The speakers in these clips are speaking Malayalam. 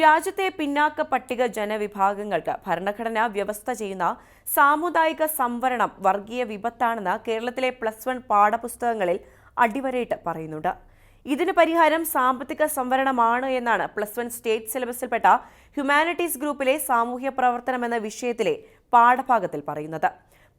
രാജ്യത്തെ പിന്നാക്ക പട്ടിക ജനവിഭാഗങ്ങൾക്ക് ഭരണഘടന വ്യവസ്ഥ ചെയ്യുന്ന സാമുദായിക സംവരണം വർഗീയ വിപത്താണെന്ന് കേരളത്തിലെ പ്ലസ് വൺ പാഠപുസ്തകങ്ങളിൽ അടിവരയിട്ട് പറയുന്നുണ്ട്. ഇതിന് പരിഹാരം സാമ്പത്തിക സംവരണമാണ് എന്നാണ് പ്ലസ് വൺ സ്റ്റേറ്റ് സിലബസിൽപ്പെട്ട ഹ്യൂമാനിറ്റീസ് ഗ്രൂപ്പിലെ സാമൂഹ്യ പ്രവർത്തനം എന്ന വിഷയത്തിലെ പാഠഭാഗത്തിൽ പറയുന്നത്.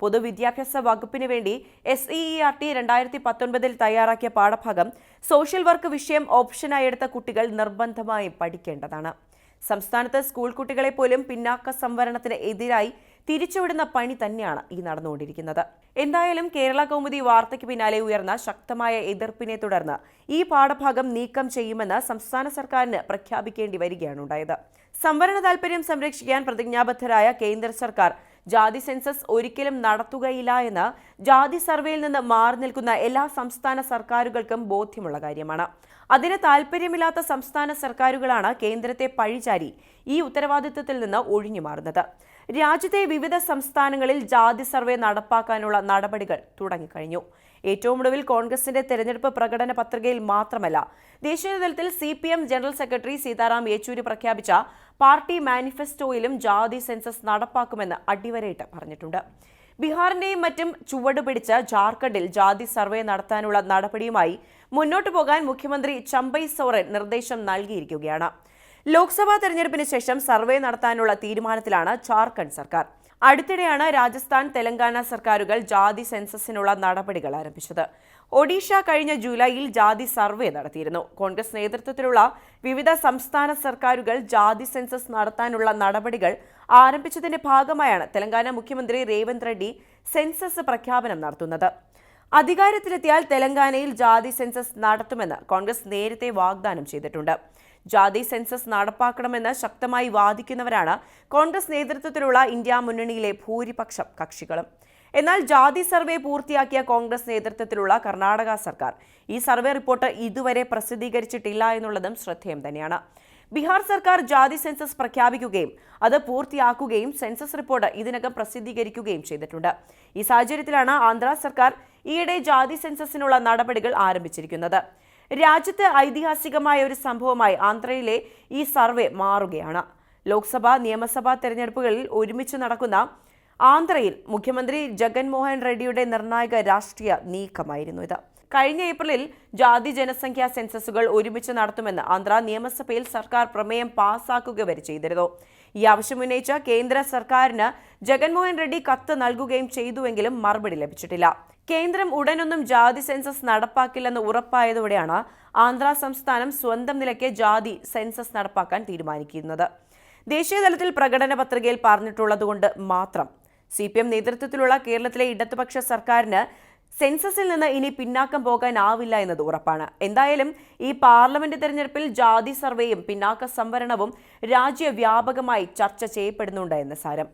പൊതുവിദ്യാഭ്യാസ വകുപ്പിന് വേണ്ടി എസ് ഇ ആർ ടി രണ്ടായിരത്തി പത്തൊൻപതിൽ തയ്യാറാക്കിയ പാഠഭാഗം സോഷ്യൽ വർക്ക് വിഷയം ഓപ്ഷനായി എടുത്ത കുട്ടികൾ നിർബന്ധമായും പഠിക്കേണ്ടതാണ്. സംസ്ഥാനത്ത് സ്കൂൾ കുട്ടികളെ പോലും പിന്നാക്ക സംവരണത്തിന് എതിരായി തിരിച്ചുവിടുന്ന പണി തന്നെയാണ് ഈ നടന്നുകൊണ്ടിരിക്കുന്നത്. എന്തായാലും കേരള കൗമുദി വാർത്തയ്ക്ക് പിന്നാലെ ഉയർന്ന ശക്തമായ എതിർപ്പിനെ തുടർന്ന് ഈ പാഠഭാഗം നീക്കം ചെയ്യുമെന്ന് സംസ്ഥാന സർക്കാരിന് പ്രഖ്യാപിക്കേണ്ടി വരികയാണ് ഉണ്ടായത്. സംവരണ താൽപര്യം സംരക്ഷിക്കാൻ പ്രതിജ്ഞാബദ്ധരായ കേന്ദ്ര സർക്കാർ ജാതി സെൻസസ് ഒരിക്കലും നടത്തുകയില്ല എന്ന് ജാതി സർവേയിൽ നിന്ന് മാറി നിൽക്കുന്ന എല്ലാ സംസ്ഥാന സർക്കാരുകൾക്കും ബോധ്യമുള്ള കാര്യമാണ്. അതിന് താൽപ്പര്യമില്ലാത്ത സംസ്ഥാന സർക്കാരുകളാണ് കേന്ദ്രത്തെ പഴിചാരി ഈ ഉത്തരവാദിത്തത്തിൽ നിന്ന് ഒഴിഞ്ഞു മാറുന്നത് രാജ്യത്തെ വിവിധ സംസ്ഥാനങ്ങളിൽ ജാതി സർവേ നടപ്പാക്കാനുള്ള നടപടികൾ തുടങ്ങിക്കഴിഞ്ഞു. ഏറ്റവും ഒടുവിൽ കോൺഗ്രസിന്റെ തെരഞ്ഞെടുപ്പ് പ്രകടന പത്രികയിൽ മാത്രമല്ല ദേശീയ തലത്തിൽ C P M general secretary Sitaram Yechury പ്രഖ്യാപിച്ച പാർട്ടി മാനിഫെസ്റ്റോയിലും ജാതി സെൻസസ് നടപ്പാക്കുമെന്ന് അടിവരയിട്ട് പറഞ്ഞിട്ടുണ്ട്. ബീഹാറിന്റെയും മറ്റും ചുവട് പിടിച്ച ജാർഖണ്ഡിൽ ജാതി സർവേ നടത്താനുള്ള നടപടിയുമായി മുന്നോട്ടു പോകാൻ മുഖ്യമന്ത്രി ചമ്പൈ സോറൻ നിർദ്ദേശം നൽകിയിരിക്കുകയാണ്. ലോക്സഭാ തെരഞ്ഞെടുപ്പിന് ശേഷം സർവേ നടത്താനുള്ള തീരുമാനത്തിലാണ് ജാർഖണ്ഡ് സർക്കാർ. അടുത്തിടെയാണ് രാജസ്ഥാൻ തെലങ്കാന സർക്കാരുകൾ ജാതി സെൻസസിനുള്ള നടപടികൾ ആരംഭിച്ചത്. ഒഡീഷ കഴിഞ്ഞ ജൂലൈയിൽ ജാതി സർവേ നടത്തിയിരുന്നു. കോൺഗ്രസ് നേതൃത്വത്തിലുള്ള വിവിധ സംസ്ഥാന സർക്കാരുകൾ ജാതി സെൻസസ് നടത്താനുള്ള നടപടികൾ ആരംഭിച്ചതിന്റെ ഭാഗമായാണ് തെലങ്കാന മുഖ്യമന്ത്രി രേവന്ത് റെഡ്ഡി സെൻസസ് പ്രഖ്യാപനം നടത്തുന്നത്. അധികാരത്തിലെത്തിയാൽ തെലങ്കാനയിൽ ജാതി സെൻസസ് നടത്തുമെന്ന് കോൺഗ്രസ് നേരത്തെ വാഗ്ദാനം ചെയ്തിട്ടുണ്ട്. ജാതി സെൻസസ് നടപ്പാക്കണമെന്ന് ശക്തമായി വാദിക്കുന്നവരാണ് കോൺഗ്രസ് നേതൃത്വത്തിലുള്ള ഇന്ത്യ മുന്നണിയിലെ ഭൂരിപക്ഷം കക്ഷികളും. എന്നാൽ ജാതി സർവേ പൂർത്തിയാക്കിയ കോൺഗ്രസ് നേതൃത്വത്തിലുള്ള കർണാടക സർക്കാർ ഈ സർവേ റിപ്പോർട്ട് ഇതുവരെ പ്രസിദ്ധീകരിച്ചിട്ടില്ല എന്നുള്ളതും ശ്രദ്ധേയം തന്നെയാണ്. ബീഹാർ സർക്കാർ ജാതി സെൻസസ് പ്രഖ്യാപിക്കുകയും അത് പൂർത്തിയാക്കുകയും സെൻസസ് റിപ്പോർട്ട് ഇതിനകം പ്രസിദ്ധീകരിക്കുകയും ചെയ്തിട്ടുണ്ട്. ഈ സാഹചര്യത്തിലാണ് ആന്ധ്ര സർക്കാർ ഈയിടെ ജാതി സെൻസസിനുള്ള നടപടികൾ ആരംഭിച്ചിരിക്കുന്നത്. രാജ്യത്ത് ഐതിഹാസികമായ ഒരു സംഭവമായി ആന്ധ്രയിലെ ഈ സർവേ മാറുകയാണ്. ലോക്സഭാ നിയമസഭാ തെരഞ്ഞെടുപ്പുകളിൽ ഒരുമിച്ച് നടക്കുന്ന ആന്ധ്രയിൽ മുഖ്യമന്ത്രി ജഗൻമോഹൻ റെഡ്ഡിയുടെ നിർണായക രാഷ്ട്രീയ നീക്കമായിരുന്നു ഇത്. കഴിഞ്ഞ ഏപ്രിലിൽ ജാതി ജനസംഖ്യാ സെൻസസുകൾ ഒരുമിച്ച് നടത്തുമെന്ന് ആന്ധ്ര നിയമസഭയിൽ സർക്കാർ പ്രമേയം പാസാക്കുക വരെ ചെയ്തിരുന്നു. ഈ ആവശ്യം ഉന്നയിച്ച കേന്ദ്ര സർക്കാരിന് ജഗൻമോഹൻ റെഡ്ഡി കത്ത് നൽകുകയും ചെയ്തുവെങ്കിലും മറുപടി ലഭിച്ചിട്ടില്ല. കേന്ദ്രം ഉടനൊന്നും ജാതി സെൻസസ് നടപ്പാക്കില്ലെന്ന് ഉറപ്പായതോടെയാണ് ആന്ധ്ര സംസ്ഥാനം സ്വന്തം നിലയ്ക്ക് ജാതി സെൻസസ് നടപ്പാക്കാൻ തീരുമാനിക്കുന്നത്. ദേശീയതലത്തിൽ പ്രകടന പത്രികയിൽ പറഞ്ഞിട്ടുള്ളതുകൊണ്ട് മാത്രം. സി പി എം നേതൃത്വത്തിലുള്ള കേരളത്തിലെ ഇടതുപക്ഷ സർക്കാരിന് സെൻസസിൽ നിന്ന് ഇനി പിന്നാക്കം പോകാനാവില്ല എന്നത് ഉറപ്പാണ്. എന്തായാലും ഈ പാർലമെന്റ് തെരഞ്ഞെടുപ്പിൽ ജാതി സർവേയും പിന്നാക്ക സംവരണവും രാജ്യവ്യാപകമായി ചർച്ച ചെയ്യപ്പെടുന്നുണ്ട് എന്ന് സാരം.